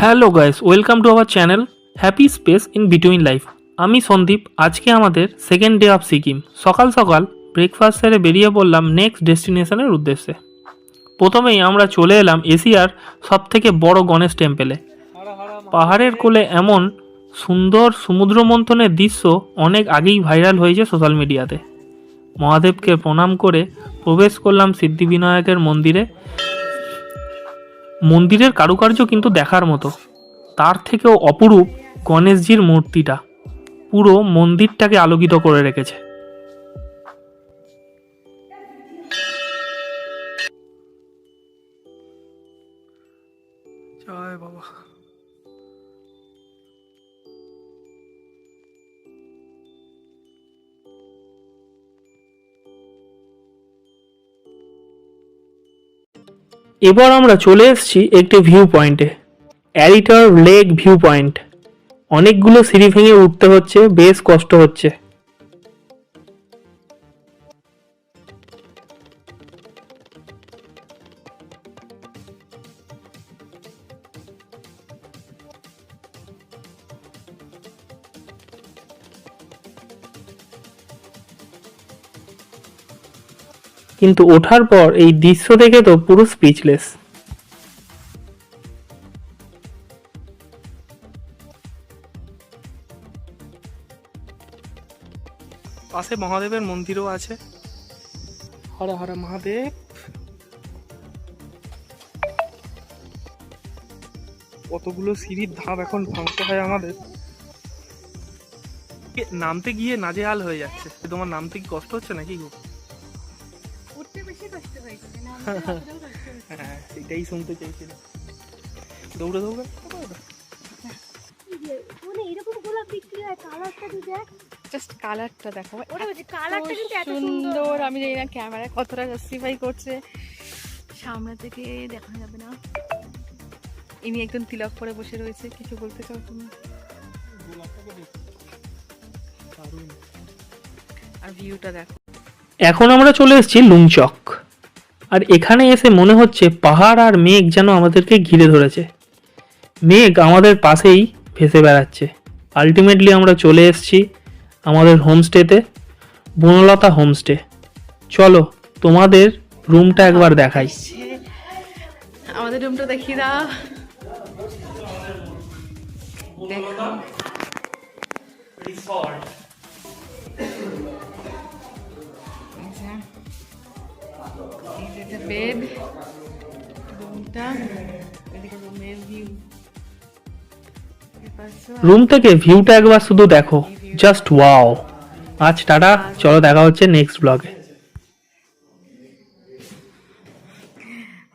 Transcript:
Hello guys, welcome to our channel happy space in between life. আমি সন্দীপ, আজকে আমাদের second day of Sikkim. সকাল সকাল ব্রেকফাস্ট সেরে বেরিয়ে পড়লাম নেক্সট ডেস্টিনেশনের উদ্দেশ্যে। প্রথমেই আমরা চলে এলাম এশিয়ার সবথেকে বড় গণেশ টেম্পেলে। পাহাড়ের কোলে এমন সুন্দর সমুদ্র মন্থনের দৃশ্য অনেক আগেই ভাইরাল হয়েছে সোশ্যাল মিডিয়াতে। মহাদেবকে প্রণাম করে প্রবেশ করলাম সিদ্ধিবিনায়কের মন্দিরে। মন্দিরের কারুকার্য কিন্তু দেখার মতো। তার থেকেও অপরূপ গণেশজির মূর্তিটা। পুরো মন্দিরটাকে আলোকিত করে রেখেছে। জয় বাবা। এবার আমরা চলে এসেছি একটি ভিউ পয়েন্টে অ্যারিটার লেক ভিউ পয়েন্ট অনেকগুলো সিঁড়ি ভেঙে উঠতে হচ্ছে, বেশ কষ্ট হচ্ছে। কিন্তু ওঠার পর এই দৃশ্য দেখে তো পুরো স্পিচলেস পাশে মহাদেবের মন্দিরও আছে। হর হর মহাদেব। কতগুলো সিঁড়ির ধাপ এখন ভাঙতে হয় আমাদের। নামতে গিয়ে নাজেহাল হয়ে যাচ্ছে। তোমার নামতে কি কষ্ট হচ্ছে নাকি গো? উঠতে বেশি কষ্ট না। হ্যাঁ। এটাই শুনতে চাইছিলাম। দৌড়ে দৌড়ে মানে এরকম গোলাপ বিক্রি হয় কালারটা তুই দেখ। জাস্ট কালারটা দেখো। ওটা বলছি কালারটা কিন্তু এত সুন্দর সুন্দর। আমি জানি না ক্যামেরায় কতটা জাস্টিফাই করছে। সামনে থেকে দেখা যাবে না। ইনি একদম তিলক পরে বসে রয়েছে কিছু বলতে চাও তুমি? আর ভিউটা দেখো। এখন আমরা চলে এসেছি লুংচক। আর এখানে এসে মনে হচ্ছে পাহাড় আর মেঘ যেন আমাদেরকে ঘিরে ধরেছে। মেঘ আমাদের পাশেই ভেসে বেড়াচ্ছে। আলটিমেটলি আমরা চলে এসেছি আমাদের হোমস্টেতে বনলতা হোমস্টে চলো তোমাদের রুমটা একবার দেখাই। আমাদের রুমটা দেখি দাও। দেখো বেড রুমটা এদিকে রুমের ভিউ রুম থেকে ভিউটা একবার শুধু দেখো। জাস্ট ওয়াও আজ টাটা চলো দেখা হচ্ছে নেক্সট ব্লগে